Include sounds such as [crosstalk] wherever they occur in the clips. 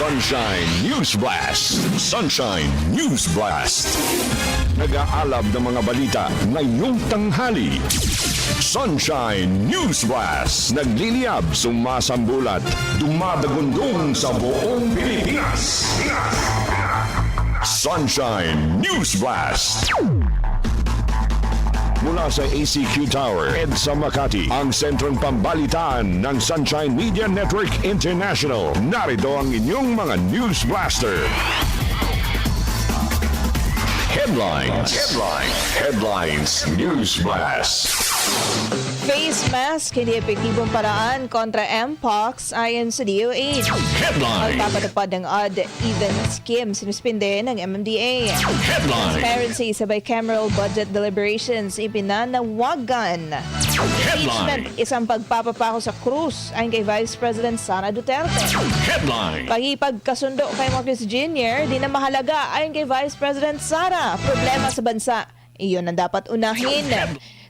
Sunshine News Blast. Sunshine News Blast. Nag-aalab ng mga balita ngayong tanghali. Sunshine News Blast. Nagliliyab, sumasambulat, dumadagundong sa buong Pilipinas. Sunshine News Blast. Mula sa ACQ Tower, EDSA Makati, ang sentrong pambalitaan ng Sunshine Media Network International. Narito ang inyong mga News Blaster. Headlines. Headlines. Headlines. News Blast. Face mask, hindi epektibong paraan kontra Mpox ayon sa DOH. Headlines. Magpapatupad ng odd-even scheme sinuspinde ng MMDA. Headlines. Transparency sa bicameral budget deliberations ipinanawagan. Impeachment, isang pagpapapako sa krus ayon kay Vice President Sara Duterte. Headlines. Pagkipagkasundo kay Marcos Jr. di na mahalaga ayon kay Vice President Sara. Problema sa bansa, iyon ang dapat unahin.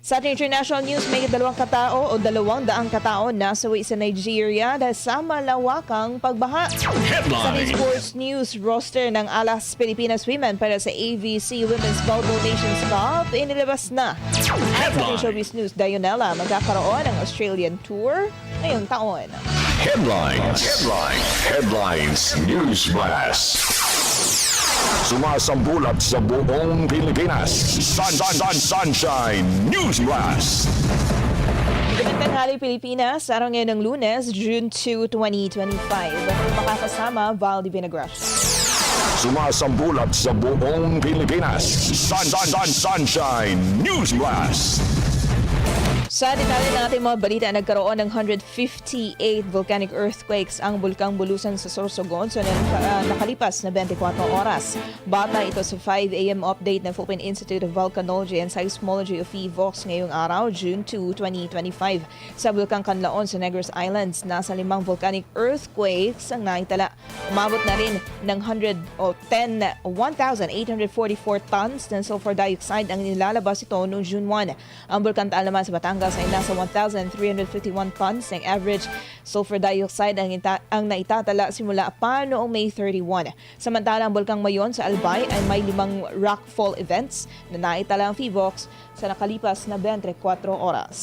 Sa ating international news, may dalawang katao o dalawang daang katao na sawi sa Nigeria dahil sa malawakang pagbaha. Sa ating Headlines. sports news, roster ng Alas Pilipinas Women para sa AVC Women's Volleyball Nations Cup inilabas na. At sa ating Headline. showbiz news, Dionella magkakaroon ng Australian Tour ngayong taon. Headlines. Headlines. Headlines. News Blast. Sumasambulat sa buong Pilipinas. Sun, sun, sun, sunshine. News Blast. Magandang tanghali Pilipinas, araw ngayon ng lunes, June 2, 2025. Makakasama, Val Di Vinagracia. Sumasambulat sa buong Pilipinas. Sun, sun, sun, sunshine. News Blast. Sa detalye ng ating mga balita, nagkaroon ng 158 volcanic earthquakes ang bulkang Bulusan sa Sorsogon sa uh, nakalipas na 24 oras. Bata ito sa 5 a.m. update ng Philippine Institute of Volcanology and Seismology of PHIVOX ngayong araw, June 2, 2025. Sa bulkang Canlaon sa Negros Islands, nasa limang volcanic earthquakes ang naitala. Umabot na rin ng 100 o 10 1,844 tons ng sulfur dioxide ang nilalabas ito noong June 1. Ang bulkan Taalaman sa Batangas ay nasa 1,351 tons ng average sulfur dioxide ang, ita- ang naitatala simula pa noong May 31. Samantala ang bulkang Mayon sa Albay ay may limang rockfall events na naitala ang PHIVOX sa nakalipas na 24 oras.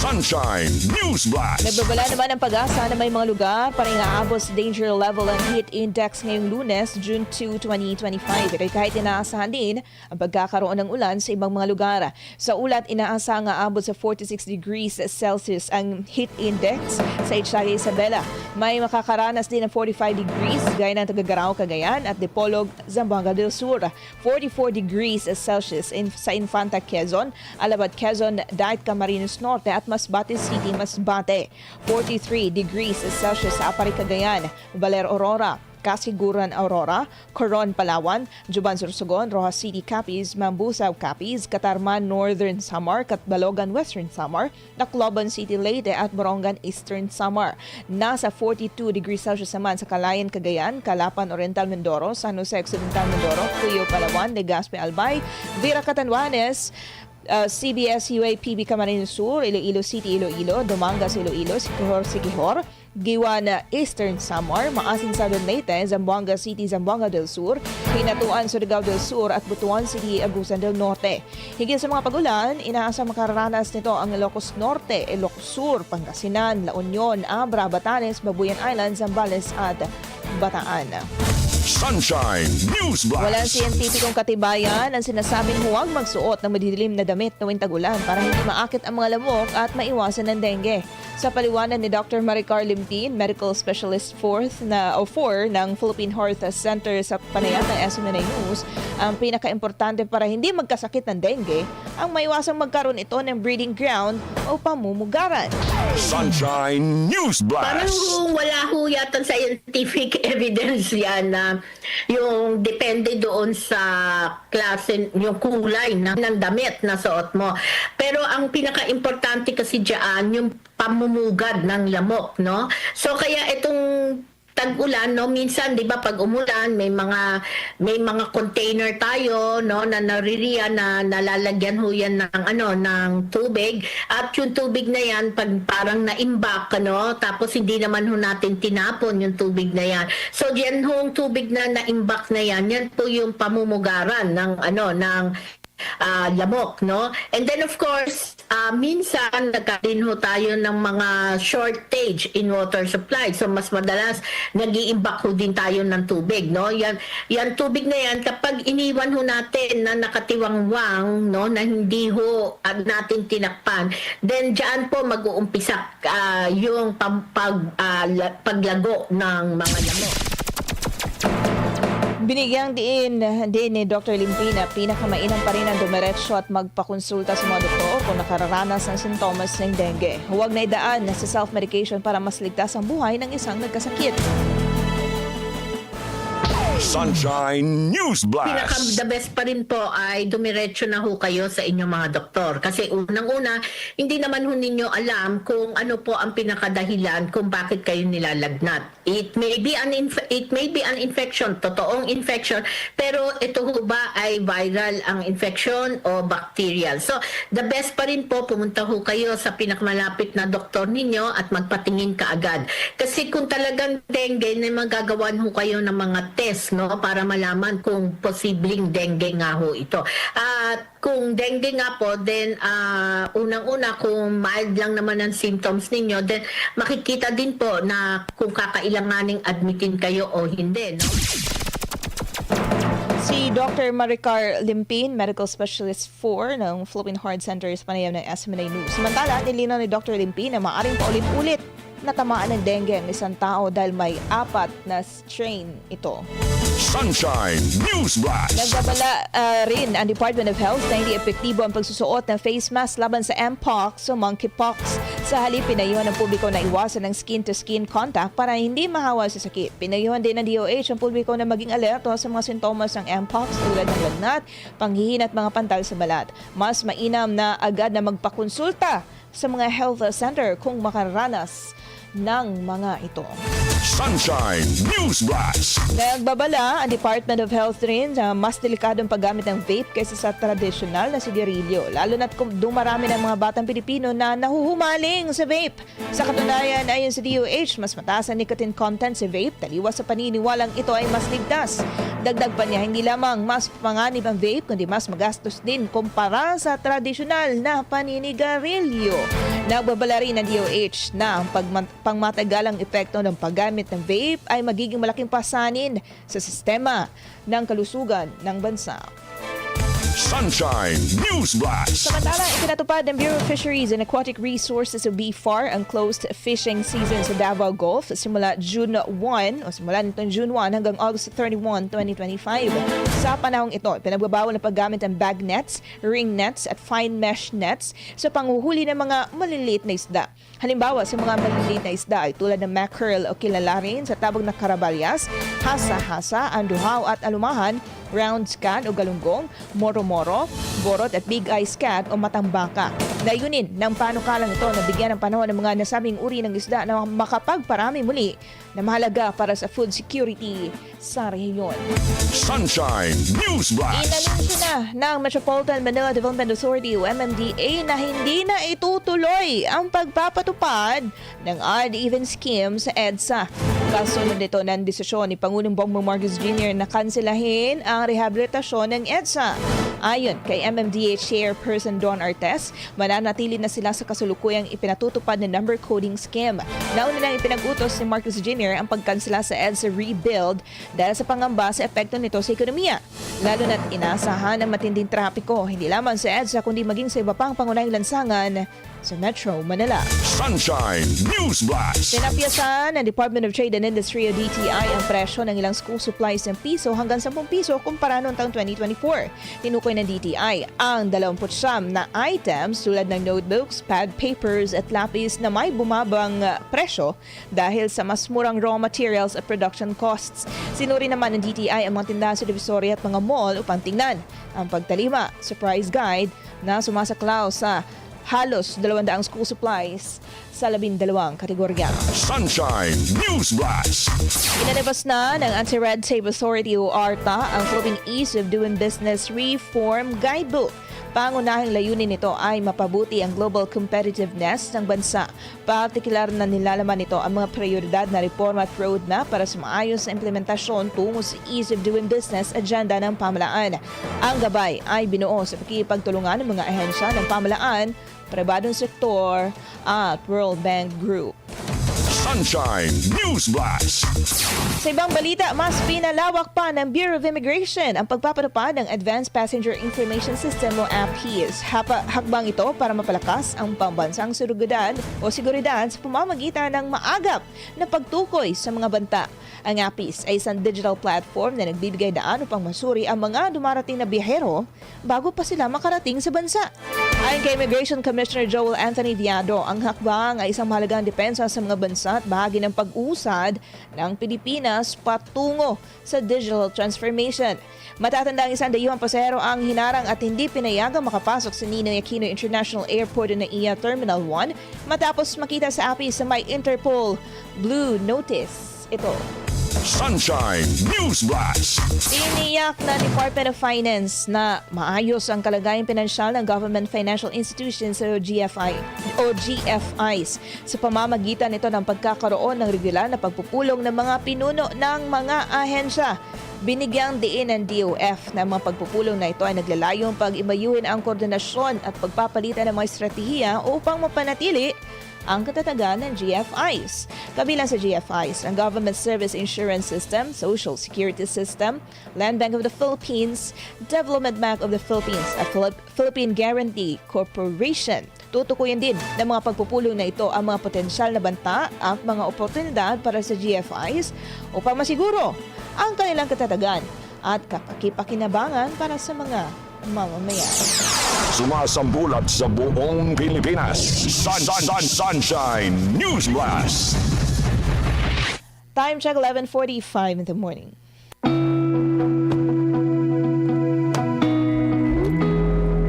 Sunshine News Blast. Nagbabala naman ang pag-asa na may mga lugar para inaabot sa danger level ng heat index ngayong lunes, June 2, 2025. Pero kahit inaasahan din ang pagkakaroon ng ulan sa ibang mga lugar. Sa ulat, inaasa nga abot sa 46 degrees Celsius ang heat index sa Itzaga Isabela. May makakaranas din ng 45 degrees gaya ng Tagagaraw, Cagayan at Dipolog, Zamboanga del Sur. 44 degrees Celsius in, sa Infanta, Quezon, Alabad, Quezon, Diet Camarines Norte at Masbate City, Masbate. 43 degrees Celsius sa Apari, Cagayan, Valer, Aurora, Kasiguran, Aurora, Coron, Palawan, Juban, Sursogon, Rojas City, Capiz, Mambusaw, Capiz, Katarman, Northern Samar, Katbalogan, Western Samar, Tacloban City, Leyte at Borongan, Eastern Samar. Nasa 42 degrees Celsius naman sa Calayan, Cagayan, Calapan, Oriental, Mindoro, San Jose, Occidental, Mindoro, Cuyo, Palawan, Legazpi, Albay, Vera, Catanduanes, uh, CBS UAPB Camarines Sur, Iloilo City, Iloilo, Dumangas, Iloilo, Sikihor, Sikihor, Giwan, Eastern Samar, Maasin Southern Leyte, Zamboanga City, Zamboanga del Sur, Hinatuan, Surigao del Sur at Butuan City, Agusan del Norte. Higit sa mga pagulan, inaasang makararanas nito ang Ilocos Norte, Ilocos Sur, Pangasinan, La Union, Abra, Batanes, Babuyan Island, Zambales at Bataan. Sunshine News Walang Blast. siyentipikong katibayan ang sinasabing huwag magsuot ng madidilim na damit tuwing tagulan para hindi maakit ang mga lamok at maiwasan ng dengue. Sa paliwanag ni Dr. Maricar Limpin, Medical Specialist 4th na o 4 ng Philippine Health Center sa panayam ng SMNA News, ang pinakaimportante para hindi magkasakit ng dengue ang maiwasang magkaroon ito ng breeding ground o pamumugaran. Sunshine News Parang Blast. kung wala ho yata scientific [laughs] evidence yan na yung depende doon sa klase, yung kulay ng damit na suot mo. Pero ang pinaka-importante kasi dyan, yung pamumugad ng lamok, no? So kaya itong tag-ulan, no, minsan 'di ba pag umulan may mga may mga container tayo, no, na naririyan na nalalagyan ho yan ng ano ng tubig. At yung tubig na yan pag parang na-imbak ano, tapos hindi naman ho natin tinapon yung tubig na yan. So yan hong tubig na na-imbak na yan, yan po yung pamumugaran ng ano ng ah, lamok, no? And then of course, ah, minsan nagkaroon ho tayo ng mga shortage in water supply. So mas madalas nag-iimbak ho din tayo ng tubig, no? Yan yan tubig na yan kapag iniwan ho natin na nakatiwangwang, no, na hindi ho ah, natin tinakpan, then diyan po mag-uumpisa ah, yung pag, ah, la- paglago ng mga lamok. Binigyang diin din ni Dr. Limpina, pinakamainam pa rin ang dumiretso at magpakonsulta sa mga doktor kung nakararanas ng sintomas ng dengue. Huwag na idaan sa self-medication para mas ligtas ang buhay ng isang nagkasakit. Sunshine News Pinaka Blast. the best pa rin po ay dumiretso na ho kayo sa inyong mga doktor. Kasi unang-una, hindi naman ho ninyo alam kung ano po ang pinakadahilan kung bakit kayo nilalagnat. It may be an it may be an infection, totoong infection, pero ito ho ba ay viral ang infection o bacterial. So, the best pa rin po pumunta ho kayo sa pinakamalapit na doktor ninyo at magpatingin kaagad. Kasi kung talagang dengue, na magagawan ho kayo ng mga test no para malaman kung posibleng dengue nga ho ito. At kung dengue nga po, then ah, unang-una kung mild lang naman ang symptoms ninyo, then makikita din po na kung kakailanganing admitin kayo o hindi. No? Si Dr. Maricar Limpin, Medical Specialist 4 ng Philippine Heart Center sa panayam ng SMNA News. Samantala, nilinaw ni Dr. Limpin na maaaring paulit-ulit natamaan ng dengue ang isang tao dahil may apat na strain ito. Sunshine News Blast. Nagbabala ah, rin ang Department of Health na hindi epektibo ang pagsusuot ng face mask laban sa Mpox o monkeypox. Sa halip, pinayuhan ng publiko na iwasan ng skin-to-skin contact para hindi mahawa sa sakit. Pinayuhan din ng DOH ang publiko na maging alerto sa mga sintomas ng Mpox tulad ng lagnat, panghihin at mga pantal sa balat. Mas mainam na agad na magpakonsulta sa mga health center kung makararanas ng mga ito. Sunshine News Blast. Nagbabala ang Department of Health rin sa mas delikadong paggamit ng vape kaysa sa tradisyonal na sigarilyo. Lalo na't kung dumarami ng mga batang Pilipino na nahuhumaling sa vape. Sa katunayan, ayon sa DOH, mas mataas ang nicotine content sa vape, taliwas sa paniniwalang ito ay mas ligtas. Dagdag pa niya, hindi lamang mas panganib ang vape, kundi mas magastos din kumpara sa tradisyonal na paninigarilyo. Nagbabala rin ng DOH na ang pangmatagalang epekto ng paggamit ng vape ay magiging malaking pasanin sa sistema ng kalusugan ng bansa. Sunshine News Blast. Samantala, ipinatupad ng Bureau of Fisheries and Aquatic Resources o BFAR ang closed fishing season sa Davao Gulf simula June 1 o simula nitong June 1 hanggang August 31, 2025. Sa panahong ito, pinagbabawal ang paggamit ng bag nets, ring nets at fine mesh nets sa panghuhuli ng mga maliliit na isda. Halimbawa, sa mga maliliit na isda ay tulad ng mackerel o kilala rin sa tabog na karabalyas, hasa-hasa, anduhaw at alumahan, round scan o galunggong, moro-moro, borot at big eye scat o matambaka. Layunin ng panukalang ito na bigyan ng panahon ng mga nasabing uri ng isda na makapagparami muli na mahalaga para sa food security sa rehiyon. Sunshine News Blast. Inanunsyo na ng Metropolitan Manila Development Authority o MMDA na hindi na itutuloy ang pagpapatupad ng odd-even scheme sa EDSA. Kasunod nito ng desisyon ni Pangulong Bongbong Marcos Jr. na kanselahin ang rehabilitasyon ng EDSA. Ayon kay MMDA Chairperson Don Artes, mananatili na sila sa kasulukuyang ipinatutupad na number coding scheme. Nauna nang ipinag-utos ni Marcos Jr. ang pagkansela sa EDSA Rebuild dahil sa pangamba sa epekto nito sa ekonomiya. Lalo na't inasahan ng matinding trapiko, hindi lamang sa EDSA kundi maging sa iba pang pangunahing lansangan sa Metro Manila. Sunshine News Blast. Tinapyasan ng Department of Trade and Industry o DTI ang presyo ng ilang school supplies ng piso hanggang 10 piso kumpara noong taong 2024. Tinukoy ng DTI ang 29 na items tulad ng notebooks, pad papers at lapis na may bumabang uh, presyo dahil sa mas murang raw materials at production costs. Sinuri naman ng DTI ang mga tindahan sa Divisoria at mga mall upang tingnan ang pagtalima, surprise guide na sumasaklaw sa halos 200 school supplies sa 12 kategorya. Sunshine News Blast. Inalabas na ng Anti-Red Tape Authority o ARTA ang Philippine Ease of Doing Business Reform Guidebook. Pangunahing layunin nito ay mapabuti ang global competitiveness ng bansa. Partikular na nilalaman nito ang mga prioridad na reforma at roadmap para sa maayos na implementasyon tungo sa Ease of Doing Business agenda ng pamalaan. Ang gabay ay binuo sa pakipagtulungan ng mga ahensya ng pamalaan, pribadong sektor at World Bank Group. Sunshine News Blast. Sa ibang balita, mas pinalawak pa ng Bureau of Immigration ang pagpapatupad ng Advanced Passenger Information System o APIS. Hapa, hakbang ito para mapalakas ang pambansang seguridad o seguridad sa pamamagitan ng maagap na pagtukoy sa mga banta. Ang APIS ay isang digital platform na nagbibigay daan upang masuri ang mga dumarating na biyahero bago pa sila makarating sa bansa. Ayon kay Immigration Commissioner Joel Anthony Viado, ang hakbang ay isang mahalagang depensa sa mga bansa at bahagi ng pag-usad ng Pilipinas patungo sa digital transformation. Matatanda ang isang dayuhang pasahero ang hinarang at hindi pinayagang makapasok sa Ninoy Aquino International Airport na iya Terminal 1 matapos makita sa API sa may Interpol Blue Notice. Ito. Sunshine News Blast. Tiniyak na Department of Finance na maayos ang kalagayang pinansyal ng Government Financial Institutions o GFI o GFIs sa pamamagitan nito ng pagkakaroon ng regular na pagpupulong ng mga pinuno ng mga ahensya. Binigyang diin ng DOF na mga pagpupulong na ito ay naglalayong pag-ibayuhin ang koordinasyon at pagpapalitan ng mga estratehiya upang mapanatili ang katatagan ng GFIs. Kabilang sa GFIs, ang Government Service Insurance System, Social Security System, Land Bank of the Philippines, Development Bank of the Philippines at Philip- Philippine Guarantee Corporation. Tutukuyin din ng mga pagpupulong na ito ang mga potensyal na banta at mga oportunidad para sa GFIs upang masiguro ang kanilang katatagan at kapakipakinabangan para sa mga mamamayan. Sumasambulat sa buong Pilipinas. Sun, sun, sun, Sunshine News Blast. Time check 11:45 in the morning.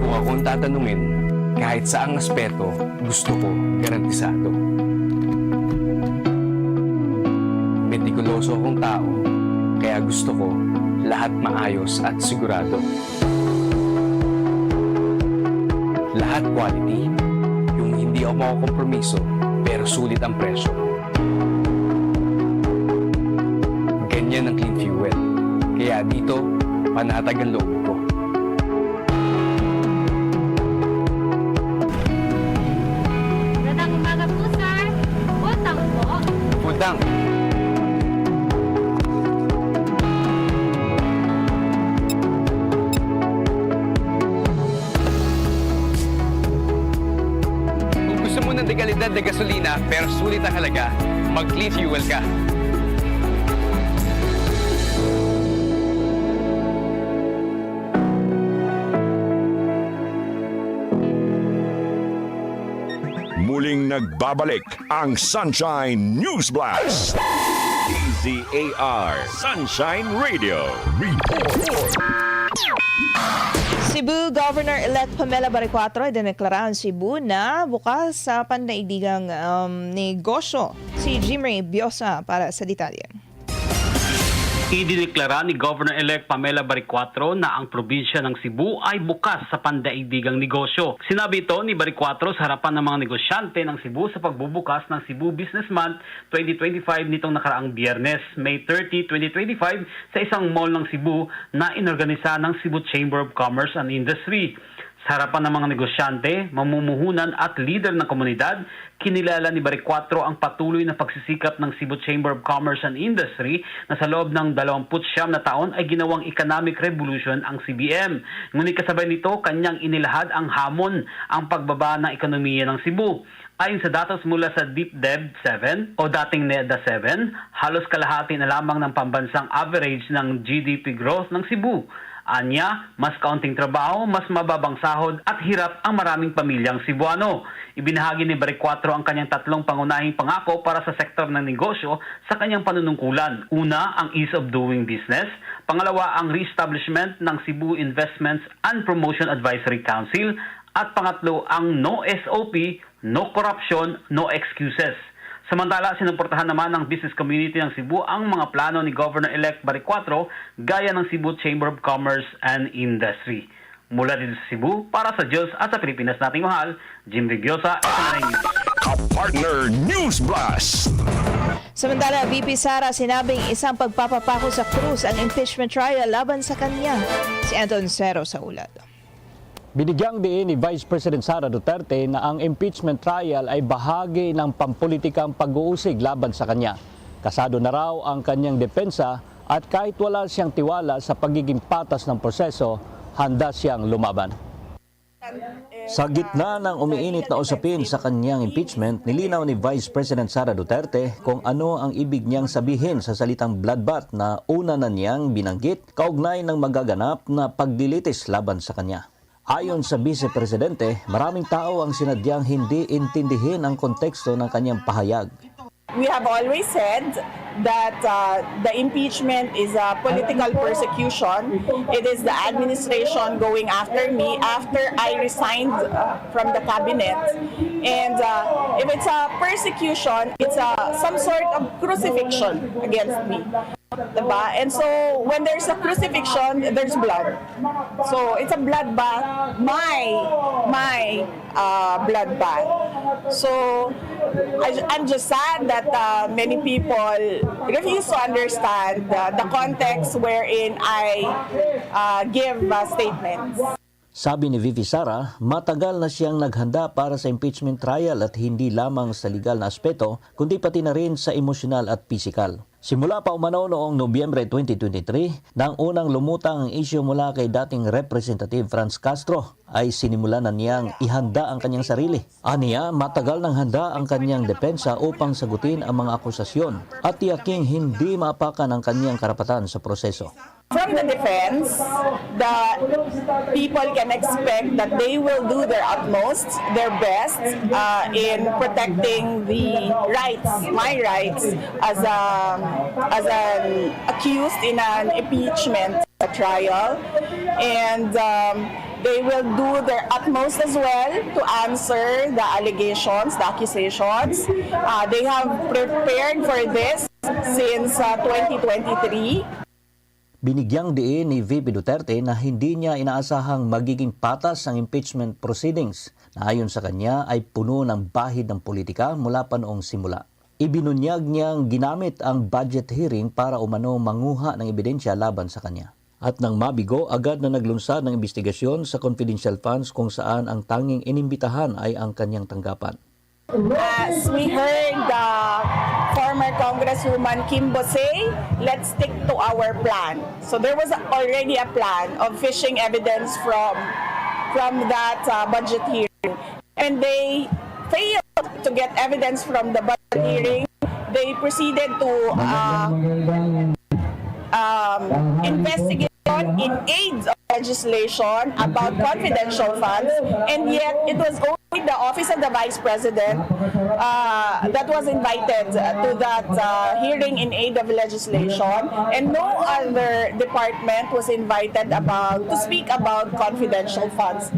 Kung akong tatanungin, kahit saang aspeto, gusto ko garantisado. Metikuloso akong tao, kaya gusto ko lahat maayos at sigurado. Lahat quality, yung hindi ako makakompromiso, pero sulit ang presyo. Ganyan ang clean fuel. Kaya dito, panatag ang loob pero sulit ang halaga, mag-clean fuel ka. Muling nagbabalik ang Sunshine News Blast. DZAR Sunshine Radio. Report. Cebu Governor-elect Pamela Baricuatro ay dineklara ang Cebu na bukas sa pandaigdigang um, negosyo. Si Jimray Biosa para sa detalye. Idineklara ni Governor-elect Pamela Baricuatro na ang probinsya ng Cebu ay bukas sa pandaigdigang negosyo. Sinabi ito ni Baricuatro sa harapan ng mga negosyante ng Cebu sa pagbubukas ng Cebu Business Month 2025 nitong nakaraang biyernes, May 30, 2025 sa isang mall ng Cebu na inorganisa ng Cebu Chamber of Commerce and Industry. Sa harapan ng mga negosyante, mamumuhunan at leader ng komunidad, kinilala ni Baricuatro ang patuloy na pagsisikap ng Cebu Chamber of Commerce and Industry na sa loob ng 29 na taon ay ginawang economic revolution ang CBM. Ngunit kasabay nito, kanyang inilahad ang hamon ang pagbaba ng ekonomiya ng Cebu. Ayon sa datos mula sa DepDev 7 o dating NEDA 7, halos kalahati na lamang ng pambansang average ng GDP growth ng Cebu. Anya, mas kaunting trabaho, mas mababang sahod at hirap ang maraming pamilyang Cebuano. Ibinahagi ni Baricuatro ang kanyang tatlong pangunahing pangako para sa sektor ng negosyo sa kanyang panunungkulan. Una, ang ease of doing business. Pangalawa, ang reestablishment ng Cebu Investments and Promotion Advisory Council. At pangatlo, ang no SOP, no corruption, no excuses. Samantala, sinuportahan naman ng business community ng Cebu ang mga plano ni Governor-elect Barry Cuatro gaya ng Cebu Chamber of Commerce and Industry. Mula dito sa Cebu, para sa Diyos at sa Pilipinas nating mahal, Jim Vigyosa, SNI News. Kapartner News Blast. Samantala, VP Sara sinabing isang pagpapapako sa krus ang impeachment trial laban sa kanya. Si Anton Cero sa ulat. Binigyang diin ni Vice President Sara Duterte na ang impeachment trial ay bahagi ng pampulitikang pag-uusig laban sa kanya. Kasado na raw ang kanyang depensa at kahit wala siyang tiwala sa pagiging patas ng proseso, handa siyang lumaban. Sa gitna ng umiinit na usapin sa kanyang impeachment, nilinaw ni Vice President Sara Duterte kung ano ang ibig niyang sabihin sa salitang bloodbath na una na niyang binanggit kaugnay ng magaganap na pagdilitis laban sa kanya. Ayon sa Vice Presidente, maraming tao ang sinadyang hindi intindihin ang konteksto ng kanyang pahayag. We have always said that uh, the impeachment is a political persecution. It is the administration going after me after I resigned uh, from the cabinet. And uh, if it's a persecution, it's a, some sort of crucifixion against me. Diba? And so when there's a crucifixion, there's blood. So it's a bloodbath, my my uh, bloodbath. So I, I'm just sad that uh, many people refuse to understand uh, the context wherein I uh, give uh, statements. Sabi ni Vivi Sara, matagal na siyang naghanda para sa impeachment trial at hindi lamang sa legal na aspeto, kundi pati na rin sa emosyonal at pisikal. Simula pa umano noong Nobyembre 2023, nang unang lumutang ang isyu mula kay dating Representative Franz Castro, ay sinimula na niyang ihanda ang kanyang sarili. Aniya, matagal nang handa ang kanyang depensa upang sagutin ang mga akusasyon at tiyaking hindi maapakan ang kanyang karapatan sa proseso. From the defense, the people can expect that they will do their utmost, their best uh, in protecting the rights, my rights, as a as an accused in an impeachment trial, and um, they will do their utmost as well to answer the allegations, the accusations. Uh, they have prepared for this since uh, 2023. Binigyang diin ni VP Duterte na hindi niya inaasahang magiging patas ang impeachment proceedings na ayon sa kanya ay puno ng bahid ng politika mula pa noong simula. Ibinunyag niyang ginamit ang budget hearing para umano manguha ng ebidensya laban sa kanya. At nang mabigo, agad na naglunsad ng investigasyon sa confidential funds kung saan ang tanging inimbitahan ay ang kanyang tanggapan. As we heard the former Congresswoman Kimbo say, let's stick to our plan. So there was already a plan of fishing evidence from from that uh, budget hearing, and they failed to get evidence from the budget hearing. They proceeded to uh, um, investigation in aids of legislation about confidential funds, and yet it was only the Office of the Vice President uh, that was invited to that uh, hearing in aid of legislation, and no other department was invited about to speak about confidential funds.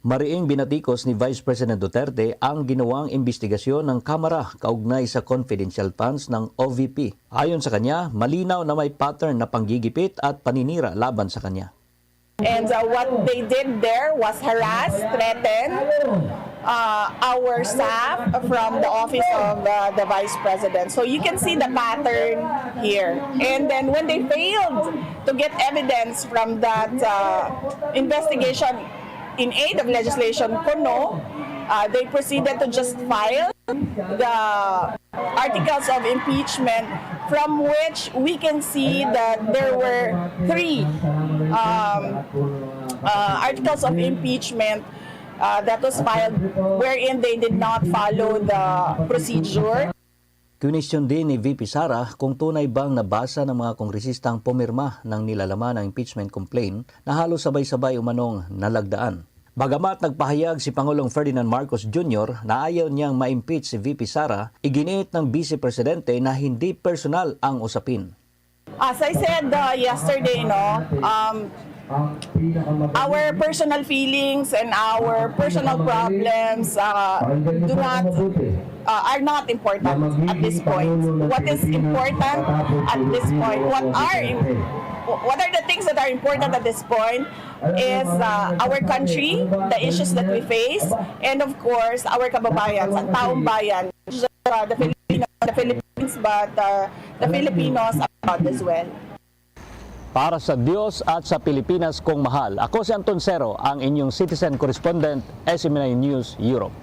Mariing binatikos ni Vice President Duterte ang ginawang investigasyon ng Kamara kaugnay sa confidential funds ng OVP. Ayon sa kanya, malinaw na may pattern na panggigipit at paninira laban sa kanya. And uh, what they did there was harass, threaten uh, our staff from the office of uh, the vice president. So you can see the pattern here. And then when they failed to get evidence from that uh, investigation in aid of legislation Kono, uh, they proceeded to just file the articles of impeachment from which we can see that there were three um, uh, articles of impeachment uh, that was filed wherein they did not follow the procedure. Kunisyon din ni VP Sara kung tunay bang nabasa ng mga kongresistang pumirma ng nilalaman ng impeachment complaint na halos sabay-sabay umanong nalagdaan. Bagamat nagpahayag si Pangulong Ferdinand Marcos Jr. na ayaw niyang ma-impeach si VP Sara, iginiit ng Vice Presidente na hindi personal ang usapin. As I said uh, yesterday, no, um, our personal feelings and our personal problems uh, do not uh, are not important at this point. What is important at this point? What are what are the things that are important at this point is uh, our country, the issues that we face, and of course our kababayan, ang taong bayan, uh, the Filipinos, the Philippines, but uh, the Filipinos abroad as well. Para sa Diyos at sa Pilipinas kong mahal, ako si Anton Cero, ang inyong citizen correspondent, SMNI News Europe.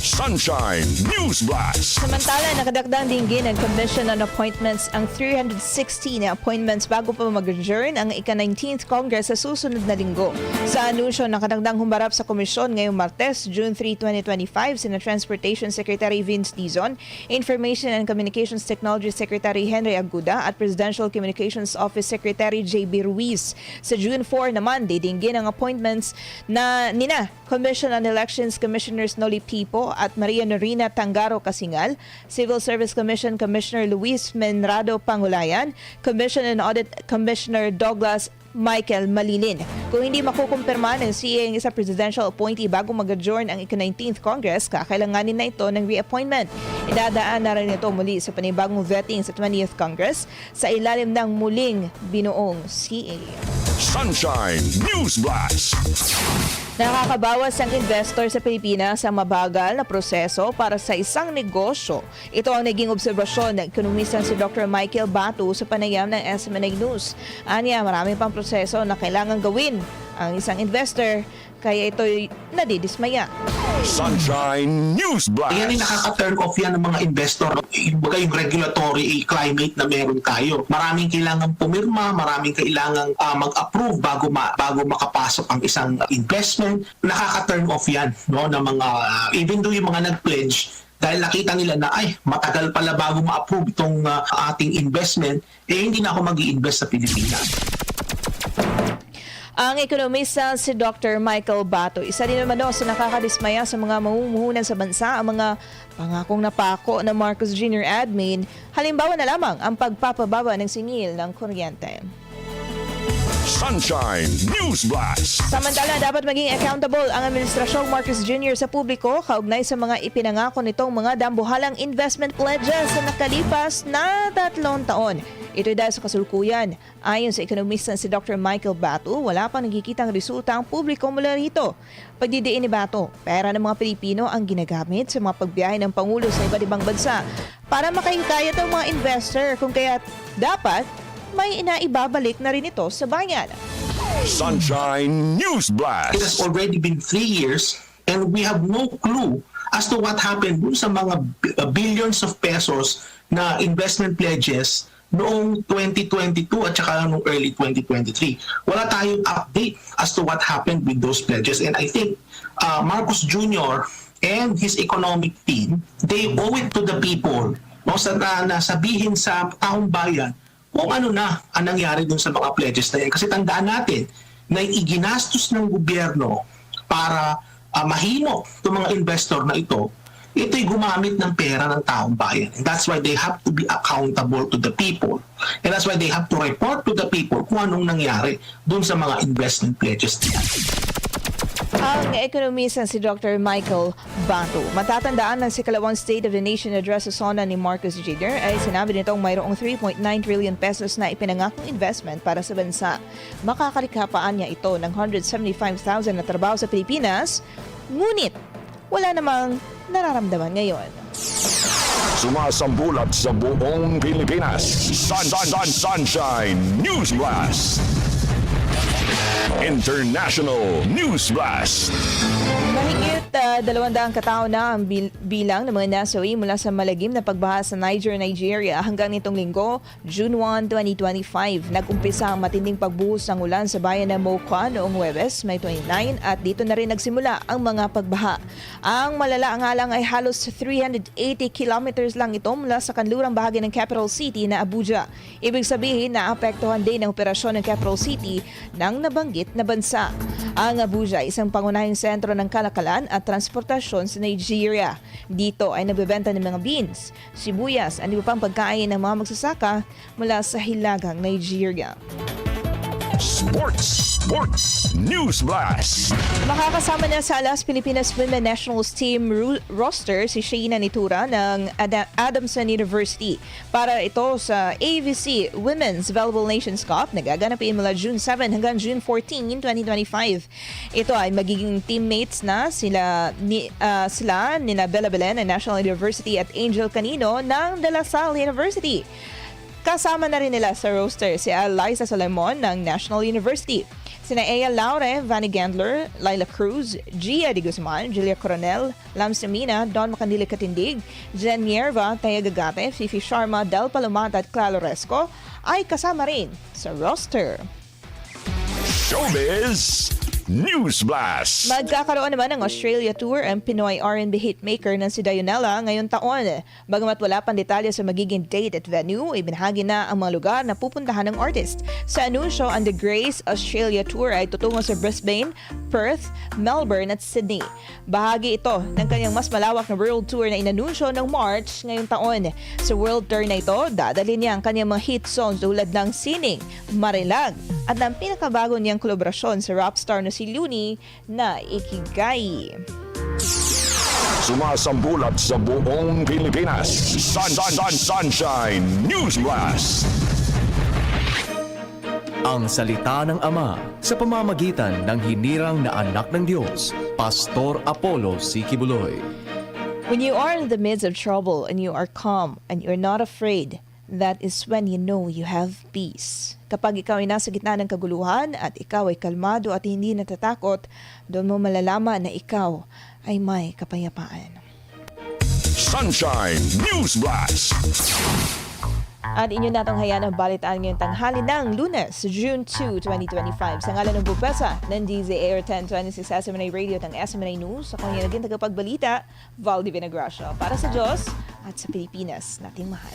Sunshine News Blast. Samantala, nakadakdang dinggin ng Commission on Appointments ang 360 na appointments bago pa mag-adjourn ang ika-19th Congress sa susunod na linggo. Sa anunsyo, nakadakdang humarap sa komisyon ngayong Martes, June 3, 2025, sina Transportation Secretary Vince Dizon, Information and Communications Technology Secretary Henry Aguda at Presidential Communications Office Secretary J.B. Ruiz. Sa June 4 naman, didinggin ang appointments na nina Commission on Elections Commissioners Noli Pipo at Maria Norina Tangaro Kasingal, Civil Service Commission Commissioner Luis Menrado Pangulayan, Commission and Audit Commissioner Douglas Michael Malilin. Kung hindi makukumpirma ng CA ang isa presidential appointee bago mag-adjourn ang ika-19th Congress, kakailanganin na ito ng reappointment. Idadaan na rin ito muli sa panibagong vetting sa 20th Congress sa ilalim ng muling binuong CA. Sunshine News Blast. Nakakabawas ang investor sa Pilipinas sa mabagal na proseso para sa isang negosyo. Ito ang naging obserbasyon ng ekonomista si Dr. Michael Batu sa panayam ng SMNA News. Anya, marami pang proseso na kailangan gawin ang isang investor kaya ito'y nadidismaya. Sunshine News Yan ay Blast. nakaka-turn off yan ng mga investor. Yung baga yung regulatory eh, climate na meron tayo. Maraming kailangan pumirma, maraming kailangan ah, mag-approve bago ma bago makapasok ang isang investment. Nakaka-turn off yan no ng mga ah, even though yung mga nag-pledge dahil nakita nila na ay matagal pala bago ma-approve itong ah, ating investment, eh hindi na ako mag invest sa Pilipinas. Ang ekonomista si Dr. Michael Bato, isa din naman daw sa nakakadismaya sa mga mamumuhunan sa bansa ang mga pangakong napako ng Marcos Jr. admin. Halimbawa na lamang ang pagpapababa ng singil ng kuryente. Sunshine News Blast. Samantala, dapat maging accountable ang Administrasyong Marcos Jr. sa publiko kaugnay sa mga ipinangako nitong mga dambuhalang investment pledges sa nakalipas na tatlong taon. Ito dahil sa kasulkuyan. Ayon sa ekonomista si Dr. Michael Batu, wala pang nagkikitang resulta ang publiko mula rito. Pagdidiin ni Batu, pera ng mga Pilipino ang ginagamit sa mga pagbiyahe ng Pangulo sa iba't ibang bansa para makahikayat ang mga investor kung kaya dapat may inaibabalik na rin ito sa bayan. Sunshine News It has Blast. already been three years and we have no clue as to what happened dun sa mga uh, billions of pesos na investment pledges noong 2022 at saka noong early 2023. Wala tayong update as to what happened with those pledges and I think uh, Marcos Jr. and his economic team, they owe it to the people no, sa, na, na sabihin sa taong bayan kung ano na ang nangyari dun sa mga pledges na yan. Kasi tandaan natin na iginastos ng gobyerno para uh, mahimo itong mga investor na ito, ito'y gumamit ng pera ng taong bayan. And that's why they have to be accountable to the people. And that's why they have to report to the people kung anong nangyari dun sa mga investment pledges yan. Ang ekonomista si Dr. Michael Bato. Matatandaan ng sikalawang State of the Nation Address sa SONA ni Marcos Jr. ay sinabi nitong mayroong 3.9 trillion pesos na ipinangakong investment para sa bansa. Makakalikapaan niya ito ng 175,000 na trabaho sa Pilipinas, ngunit wala namang nararamdaman ngayon. Sumasambulat sa buong Pilipinas. Sun, sun, sun, Sunshine News Blast. International News Blast. Mahigit uh, dalawang daang katao na ang bil- bilang ng mga nasawi mula sa malagim na pagbaha sa Niger, Nigeria hanggang nitong linggo, June 1, 2025. Nag-umpisa ang matinding pagbuhos ng ulan sa bayan ng Mokwa noong Webes, May 29 at dito na rin nagsimula ang mga pagbaha. Ang malala ang halang ay halos 380 kilometers lang ito mula sa kanlurang bahagi ng capital city na Abuja. Ibig sabihin na apektuhan din ang operasyon ng capital city ng nabanggit na bansa. Ang Abuja, isang pangunahing sentro ng kalakalan at transportasyon sa Nigeria. Dito ay nagbebenta ng mga beans, sibuyas at iba pang pagkain ng mga magsasaka mula sa hilagang Nigeria. Sports. Sports News Blast. Makakasama na sa Alas Pilipinas Women Nationals Team roster si Sheena Nitura ng Ada- Adamson University para ito sa AVC Women's Valuable Nations Cup na gaganapin mula June 7 hanggang June 14, 2025. Ito ay magiging teammates na sila ni ah, sila ni Bella Belen ng National University at Angel Canino ng De La Salle University. Kasama na rin nila sa roster si Eliza Solemon ng National University. Sina Ea Laure, Vanny Gandler, Laila Cruz, Gia de Guzman, Julia Coronel, Lam Semina, Don Macandili Katindig, Jen Mierva, Taya Gagate, Fifi Sharma, Del Palomata at Clara Resco ay kasama rin sa roster. Showbiz News Blast. Magkakaroon naman ng Australia Tour ang Pinoy R&B hitmaker na si Dionella ngayong taon. Bagamat wala pang detalye sa magiging date at venue, ibinahagi na ang mga lugar na pupuntahan ng artist. Sa anunsyo, ang The Grace Australia Tour ay tutungo sa Brisbane, Perth, Melbourne at Sydney. Bahagi ito ng kanyang mas malawak na world tour na inanunsyo ng March ngayong taon. Sa world tour na ito, dadalhin niya ang kanyang mga hit songs tulad ng Sining, Marilag, at ang pinakabago niyang kolaborasyon sa rap star na si Looney na Ikigai. Sumasambulat sa buong Pilipinas. Sun, sun, sun, sunshine News Blast. Ang salita ng Ama sa pamamagitan ng hinirang na anak ng Diyos, Pastor Apollo C. Kibuloy. When you are in the midst of trouble and you are calm and you're not afraid, that is when you know you have peace. Kapag ikaw ay nasa gitna ng kaguluhan at ikaw ay kalmado at hindi natatakot, doon mo malalaman na ikaw ay may kapayapaan. Sunshine News Blast. At inyo natong hayaan ang balitaan ngayong tanghali ng lunes, June 2, 2025. Sa ngalan ng bupesa ng DZAR 1026 SMNA Radio at ng SMNA News, ako yung naging tagapagbalita, Valdi Vinagracia. Para sa Diyos at sa Pilipinas nating mahal.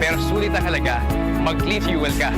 pero sulit ang halaga, mag-clean fuel ka.